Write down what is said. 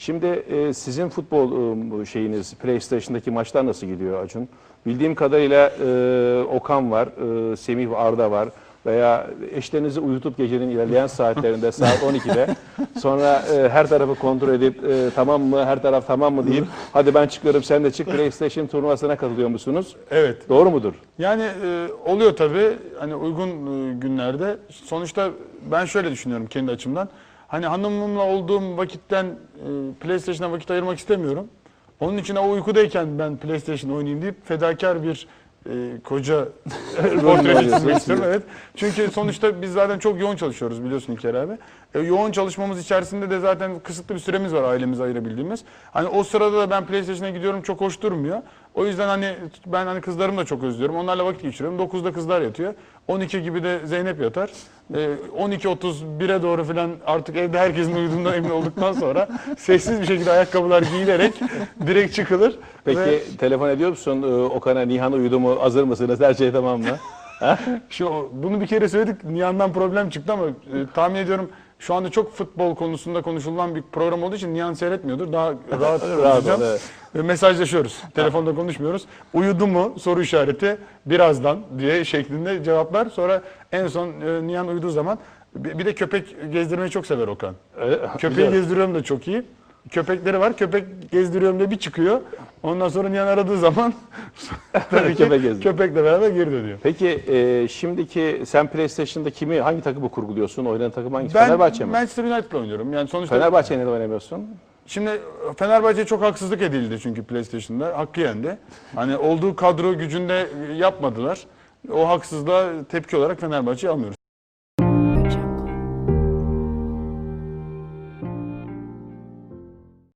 Şimdi e, sizin futbol e, şeyiniz PlayStation'daki maçlar nasıl gidiyor Acun? Bildiğim kadarıyla e, Okan var, e, Semih Arda var veya eşlerinizi uyutup gecenin ilerleyen saatlerinde saat 12'de sonra e, her tarafı kontrol edip e, tamam mı her taraf tamam mı deyip hadi ben çıkıyorum sen de çık PlayStation turnuvasına katılıyor musunuz? Evet. Doğru mudur? Yani e, oluyor tabii hani uygun e, günlerde. Sonuçta ben şöyle düşünüyorum kendi açımdan. Hani hanımımla olduğum vakitten e, PlayStation'a vakit ayırmak istemiyorum. Onun için o uykudayken ben PlayStation oynayayım deyip fedakar bir e, koca oynuyorsun. çizmek istiyorum. Evet. Çünkü sonuçta biz zaten çok yoğun çalışıyoruz biliyorsun İlker abi. E, yoğun çalışmamız içerisinde de zaten kısıtlı bir süremiz var ailemize ayırabildiğimiz. Hani o sırada da ben PlayStation'a gidiyorum çok hoş durmuyor. O yüzden hani ben hani kızlarımı da çok özlüyorum. Onlarla vakit geçiriyorum. 9'da kızlar yatıyor. 12 gibi de Zeynep yatar. E, 12.31'e doğru falan artık evde herkesin uyuduğundan emin olduktan sonra sessiz bir şekilde ayakkabılar giyilerek direkt çıkılır. Peki Ve telefon ediyor musun e, Okan'a Nihan uyudu mu hazır mısınız her şey tamam mı? Şu bunu bir kere söyledik. Nihan'dan problem çıktı ama e, tahmin ediyorum şu anda çok futbol konusunda konuşulan bir program olduğu için Nihan seyretmiyordur. Daha rahat konuşacağım. ol, evet. Ve mesajlaşıyoruz. Telefonda konuşmuyoruz. Uyudu mu soru işareti birazdan diye şeklinde cevaplar. Sonra en son e, Nihan uyuduğu zaman bir bir de köpek gezdirmeyi çok sever Okan. Öyle- Köpeği Güzel. gezdiriyorum da çok iyi. Köpekleri var. Köpek gezdiriyorum da bir çıkıyor. Ondan sonra Nihan aradığı zaman tabii ki Köpek köpekle beraber geri dönüyor. Peki e, şimdiki sen PlayStation'da kimi hangi takımı kurguluyorsun? Oynayan takım hangisi? Ben Fenerbahçe mi? Manchester United'la oynuyorum. Yani sonuçta Fenerbahçe'ye neden oynamıyorsun? Şimdi Fenerbahçe'ye çok haksızlık edildi çünkü PlayStation'da. Hakkı yendi. Hani olduğu kadro gücünde yapmadılar. O haksızlığa tepki olarak Fenerbahçe'yi almıyoruz.